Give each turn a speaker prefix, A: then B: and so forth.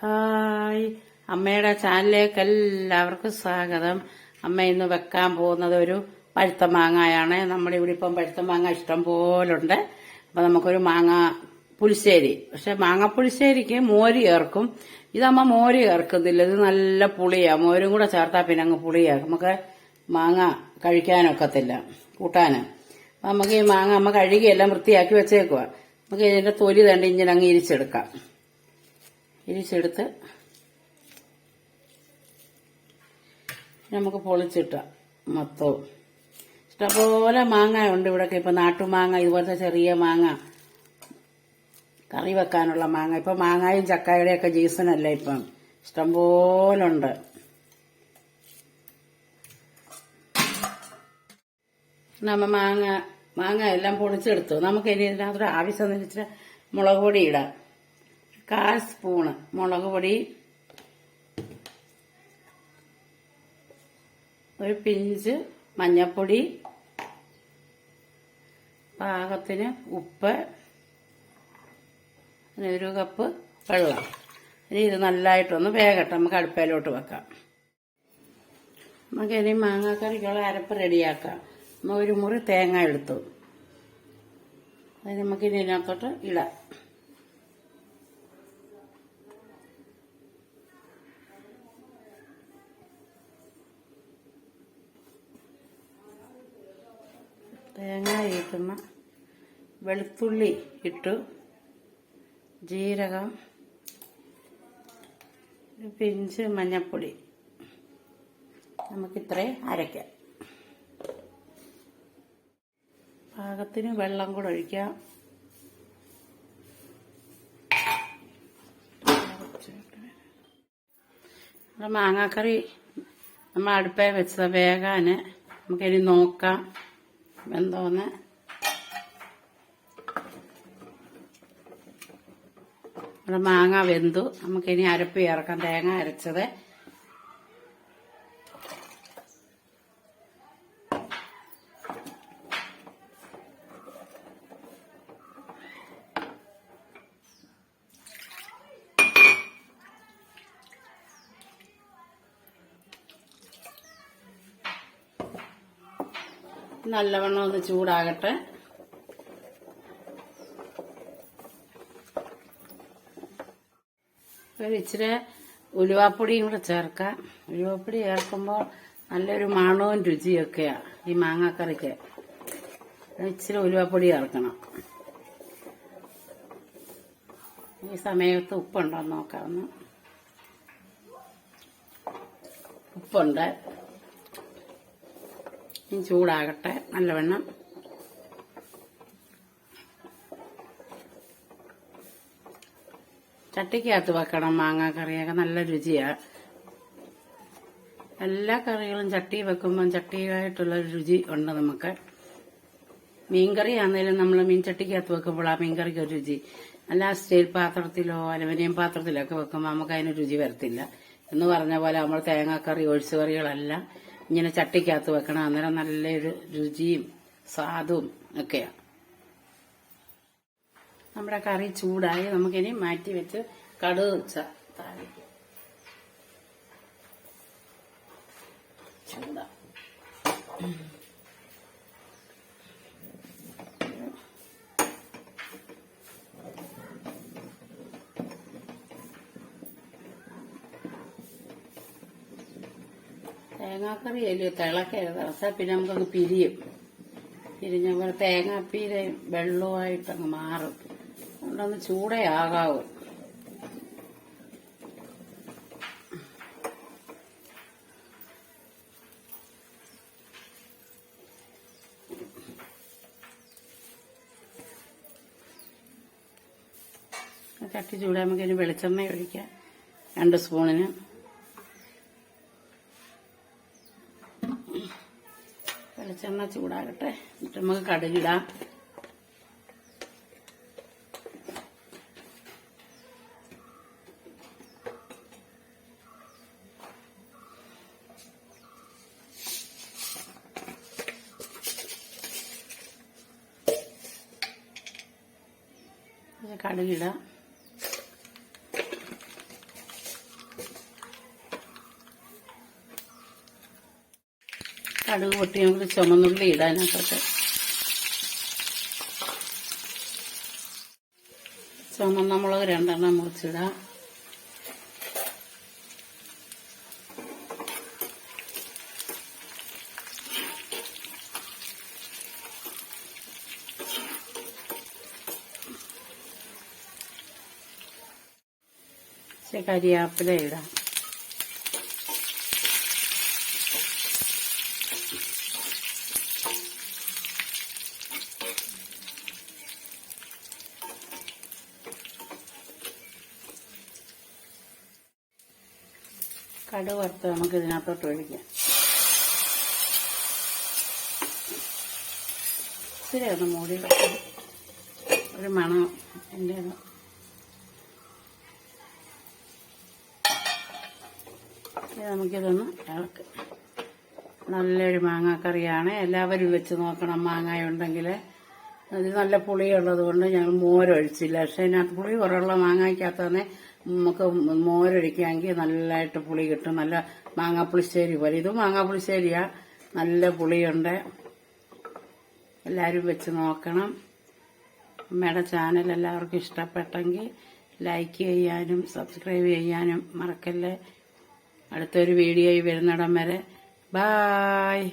A: Hi. അമ്മയുടെ ചാനലിലേക്ക് എല്ലാവർക്കും സ്വാഗതം. അമ്മ ഇന്ന് വെക്കാൻ പോകുന്നത് ഒരു പഴുത്ത മാങ്ങയാണ്. നമ്മുടെ ഇവിടെ ഇപ്പം പഴുത്ത മാങ്ങ ഇഷ്ടം പോലുണ്ട്. അപ്പൊ നമുക്കൊരു മാങ്ങ പുളിശ്ശേരി. പക്ഷെ മാങ്ങ പുളിശ്ശേരിക്ക് മോര് ചേർക്കും. ഇതമ്മ മോര് ചേർക്കുന്നില്ല. ഇത് നല്ല പുളിയാണ് മോരും കൂടെ ചേർത്താൽ പിന്നെ അങ്ങ് പുളിയാണ് നമുക്ക് മാങ്ങ കഴിക്കാനൊക്കത്തില്ല. കൂട്ടാന്. അപ്പൊ നമുക്ക് ഈ മാങ്ങ അമ്മ കഴുകിയെല്ലാം വൃത്തിയാക്കി വെച്ചേക്കുക നമുക്ക് ഇതിന്റെ തൊലി തണ്ട് ഇങ്ങനെ അങ്ങ് ഇരിച്ചെടുക്കാം. ഇരിച്ചെടുത്ത് നമുക്ക് പൊളിച്ചിട്ടാം മൊത്തവും. ഇഷ്ടംപോലെ മാങ്ങ ഉണ്ട് ഇവിടെയൊക്കെ ഇപ്പൊ നാട്ടുമാങ്ങ ഇതുപോലത്തെ ചെറിയ മാങ്ങ കറി വെക്കാനുള്ള മാങ്ങ. ഇപ്പൊ മാങ്ങായും ചക്കായുടെ ഒക്കെ സീസണല്ലേ ഇപ്പം. ഇഷ്ടംപോലുണ്ട്. നമ്മ മാങ്ങ മാങ്ങ എല്ലാം പൊളിച്ചെടുത്തു. നമുക്ക് ഇനി ഇതിനകത്തൊരു ആവശ്യം എന്ന് വെച്ചാൽ മുളക് പൊടി ഇടാം. കാൽ സ്പൂണ് മുളക് പൊടി ഒരു പിഞ്ച് മഞ്ഞപ്പൊടി പാകത്തിന് ഉപ്പ് പിന്നെ ഒരു കപ്പ് വെള്ളം. ഇനി ഇത് നല്ലതായിട്ടൊന്ന് വേഗട്ടെ നമുക്ക് അടുപ്പയിലോട്ട് വെക്കാം. നമുക്ക് ഇനി മാങ്ങാക്കറിക്കുള്ള അരപ്പ് റെഡിയാക്കാം. നമ്മൾ ഒരു മുറി തേങ്ങ എടുത്തു. അത് നമുക്ക് ഇനി ഇതിനകത്തോട്ട് ഇടാം. തേങ്ങ ഇടുന്ന വെളുത്തുള്ളി ഇട്ടു ജീരകം ഒരു പിഞ്ച് മഞ്ഞപ്പൊടി നമുക്കിത്രേ അരയ്ക്കാം. പാകത്തിന് വെള്ളം കൂടെ ഒഴിക്കാം. നമ്മുടെ മാങ്ങാക്കറി നമ്മൾ അടുപ്പേ വെച്ചത്. വേഗാന് നമുക്കിനി നോക്കാം. എന്തോന്ന്? നമ്മുടെ മാങ്ങ വെന്തു. നമുക്കിനി അരപ്പ് ചേർക്കാം. തേങ്ങ അരച്ചത്. നല്ലവണ്ണം ഒന്ന് ചൂടാകട്ടെ. ഇച്ചിരി ഉലുവാപ്പൊടിയും കൂടെ ചേർക്കാം. ഉലുവാപ്പൊടി ചേർക്കുമ്പോൾ നല്ലൊരു മണവും രുചിയൊക്കെയാ ഈ മാങ്ങാക്കറിക്ക്. ഇച്ചിരി ഉലുവാപ്പൊടി ചേർക്കണം. ഈ സമയത്ത് ഉപ്പുണ്ടോ നോക്കാം ഒന്ന്. ഉപ്പുണ്ട്. ചൂടാകട്ടെ. നല്ലവണ്ണം. ചട്ടിക്കകത്ത് വെക്കണം മാങ്ങാ കറിയൊക്കെ. നല്ല രുചിയാ. എല്ലാ കറികളും ചട്ടി വെക്കുമ്പോൾ ചട്ടിയായിട്ടുള്ള രുചി ഉണ്ട് നമുക്ക്. മീൻകറി ആണെങ്കിലും നമ്മൾ മീൻ ചട്ടിക്കകത്ത് വെക്കുമ്പോൾ ആ മീൻകറിക്ക് ഒരു രുചി. അല്ല സ്റ്റീൽ പാത്രത്തിലോ അലുമിനിയം പാത്രത്തിലോ ഒക്കെ വെക്കുമ്പോൾ നമുക്ക് അതിന് രുചി വരത്തില്ല. എന്ന് പറഞ്ഞ പോലെ നമ്മൾ തേങ്ങാക്കറി ഒഴിച്ചു കറികളെല്ലാം. ഇങ്ങനെ ചട്ടിക്കകത്ത് വെക്കണം. അന്നേരം നല്ലൊരു രുചിയും സ്വാദും ഒക്കെയാണ് നമ്മുടെ കറി ചൂടായി. നമുക്കിനി മാറ്റി വെച്ച് കടുക് താളിക്കും. ചൂടാ. തേങ്ങാക്കറി അല്ലയോ തിളക്കരുത് തിളച്ചാൽ പിന്നെ നമുക്കങ്ങ് പിരിയും. പിരിഞ്ഞ പോലെ തേങ്ങാപ്പീരയും വെള്ളവുമായിട്ടങ്ങ് മാറും. അതുകൊണ്ടൊന്ന് ചൂടേ ആകാവും. ചട്ടി ചൂടാ നമുക്ക് ഇനി വെളിച്ചെണ്ണ ഒഴിക്കാം. രണ്ട് സ്പൂണിന്. വെളിച്ചെണ്ണ ചൂടാകട്ടെ. എന്നിട്ട് നമുക്ക് കടുകിടാം. കടുകിടാം. കടുക് പൊട്ടി നമുക്ക് ചുമന്നുള്ളി ഇടാനകത്ത് ചുമന്ന മുളക് രണ്ടെണ്ണം മുറിച്ചിടാം. കരിയാപ്പില ഇടാം. കടുക് വറുത്ത് നമുക്ക് ഇതിനകത്തോട്ട് ഒഴിക്കാം. ഇത്തിരി ഒന്ന് മൂടി. ഒരു മണം എന്റെ നമുക്കിതൊന്ന് ഇളക്കാം. നല്ലൊരു മാങ്ങാക്കറിയാണ്. എല്ലാവരും വെച്ച് നോക്കണം മാങ്ങ ഉണ്ടെങ്കിൽ അത് നല്ല പുളിയുള്ളത് കൊണ്ട് ഞങ്ങൾ മോരൊഴിച്ചില്ല. പക്ഷെ അതിനകത്ത് പുളി കുറവുള്ള മാങ്ങയ്ക്കകത്ത് തന്നെ നമുക്ക് മോരൊഴിക്കാമെങ്കിൽ നല്ലതായിട്ട് പുളി കിട്ടും. നല്ല മാങ്ങാപ്പുളിശ്ശേരി പോലെ. ഇത് മാങ്ങാപ്പുളിശ്ശേരിയാ. നല്ല പുളിയുണ്ട്. എല്ലാവരും വെച്ച് നോക്കണം. അമ്മയുടെ ചാനൽ എല്ലാവർക്കും ഇഷ്ടപ്പെട്ടെങ്കിൽ ലൈക്ക് ചെയ്യാനും സബ്സ്ക്രൈബ് ചെയ്യാനും മറക്കല്ലേ. അടുത്തൊരു വീഡിയോയിൽ വരുന്നിടം വരെ. ബായ്.